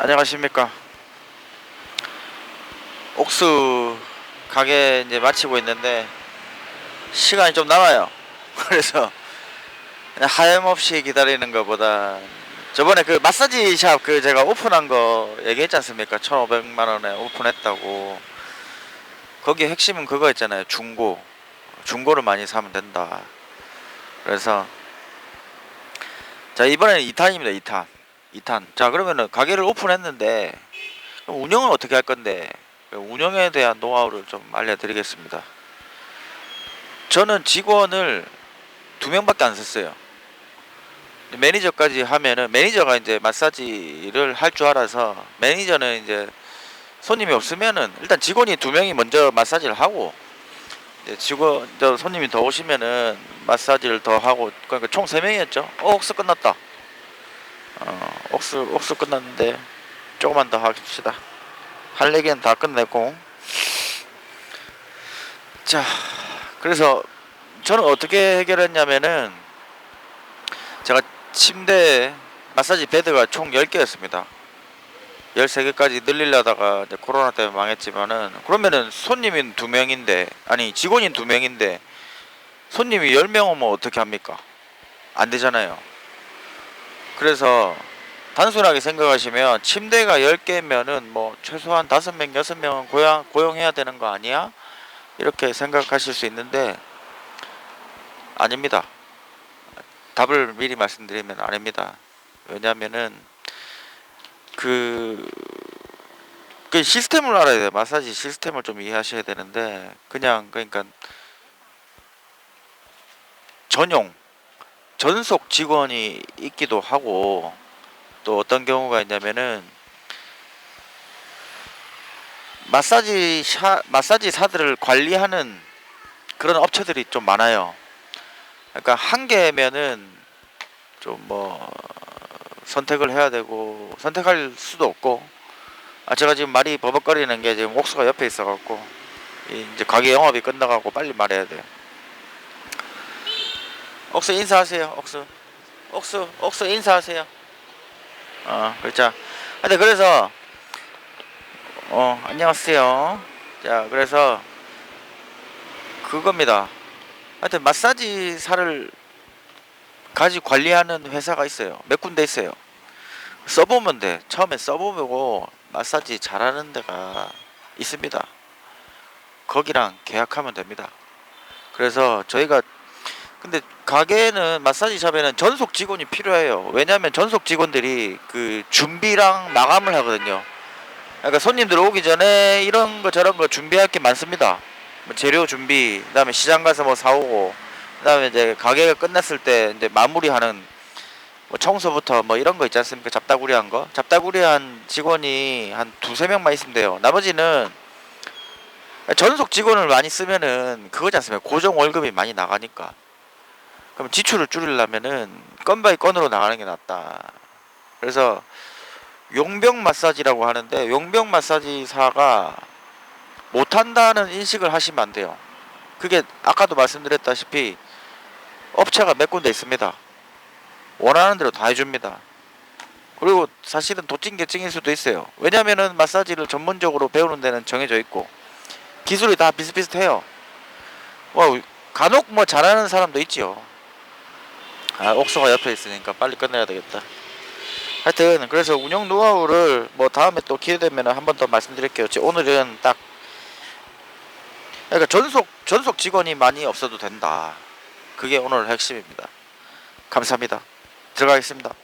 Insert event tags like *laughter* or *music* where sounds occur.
안녕하십니까. 옥수 가게 이제 마치고 있는데 시간이 좀 남아요. *laughs* 그래서 하염없이 기다리는 것보다 저번에 그 마사지 샵 그 제가 오픈한 거 얘기했지 않습니까? 1,500만 원에 오픈했다고. 거기 핵심은 그거 있잖아요. 중고. 중고를 많이 사면 된다. 그래서 자 이번에는 2탄입니다. 2탄. 2탄. 자 그러면은 가게를 오픈했는데 운영은 어떻게 할 건데 운영에 대한 노하우를 좀 알려드리겠습니다. 저는 직원을 두 명밖에 안 썼어요. 매니저까지 하면은 매니저가 이제 마사지를 할 줄 알아서 매니저는 이제 손님이 없으면은 일단 직원이 두 명이 먼저 마사지를 하고 직원 저 손님이 더 오시면은 마사지를 더 하고 그러니까 총 세 명이었죠. 어, 옥수 끝났다. 어, 옥수 옥수 끝났는데 조금만 더 합시다. 할 얘기는 다 끝냈고. 자, 그래서 저는 어떻게 해결했냐면은 제가 침대 마사지 베드가 총 10개였습니다. 13개까지 늘리려다가 이제 코로나 때문에 망했지만은 그러면은 손님인 두 명인데 아니 직원인 두 명인데 손님이 10명 오면 어떻게 합니까? 안 되잖아요. 그래서 단순하게 생각하시면 침대가 10개면은 뭐 최소한 5명, 6명은 고용, 고용해야 되는 거 아니야? 이렇게 생각하실 수 있는데 아닙니다. 답을 미리 말씀드리면 아닙니다. 왜냐면은 그, 그 시스템을 알아야 돼요. 마사지 시스템을 좀 이해하셔야 되는데 그냥 그러니까 전용 전속 직원이 있기도 하고 또 어떤 경우가 있냐면은 마사지 샤 마사지 사들을 관리하는 그런 업체들이 좀 많아요. 그러니까 한 개면은 좀 뭐 선택을 해야 되고 선택할 수도 없고 아 제가 지금 말이 버벅거리는 게 지금 옥수가 옆에 있어갖고 이 이제 가게 영업이 끝나가고 빨리 말해야 돼요. 옥수 인사하세요. 옥수 옥수 옥수 인사하세요. 어 그렇죠. 근데 그래서 어 안녕하세요. 자 그래서 그겁니다. 하여튼 마사지사를 가지 관리하는 회사가 있어요. 몇 군데 있어요. 써보면 돼. 처음에 써보고 마사지 잘하는 데가 있습니다. 거기랑 계약하면 됩니다. 그래서 저희가 근데 가게는 마사지 샵에는 전속 직원이 필요해요. 왜냐하면 전속 직원들이 그 준비랑 마감을 하거든요. 그러니까 손님들 오기 전에 이런 거 저런 거 준비할 게 많습니다. 뭐 재료 준비, 그다음에 시장 가서 뭐 사오고, 그다음에 이제 가게가 끝났을 때 이제 마무리하는 뭐 청소부터 뭐 이런 거 있지 않습니까? 잡다구리한 거. 잡다구리한 직원이 한 두세 명만 있으면 돼요. 나머지는 전속 직원을 많이 쓰면은 그거지 않습니까? 고정 월급이 많이 나가니까. 그럼 지출을 줄이려면은 건 바이 건으로 나가는 게 낫다. 그래서 용병 마사지라고 하는데 용병 마사지사가 못한다는 인식을 하시면 안 돼요. 그게 아까도 말씀드렸다시피 업체가 몇 군데 있습니다. 원하는 대로 다 해줍니다. 그리고 사실은 도찐개찐일 수도 있어요. 왜냐면은 마사지를 전문적으로 배우는 데는 정해져 있고 기술이 다 비슷비슷해요. 뭐 간혹 뭐 잘하는 사람도 있지요. 아 옥수가 옆에 있으니까 빨리 끝내야 되겠다. 하여튼 그래서 운영 노하우를 뭐 다음에 또 기회 되면 한 번 더 말씀드릴게요. 지- 오늘은 딱 그러니까 전속 전속 직원이 많이 없어도 된다. 그게 오늘 핵심입니다. 감사합니다. 들어가겠습니다.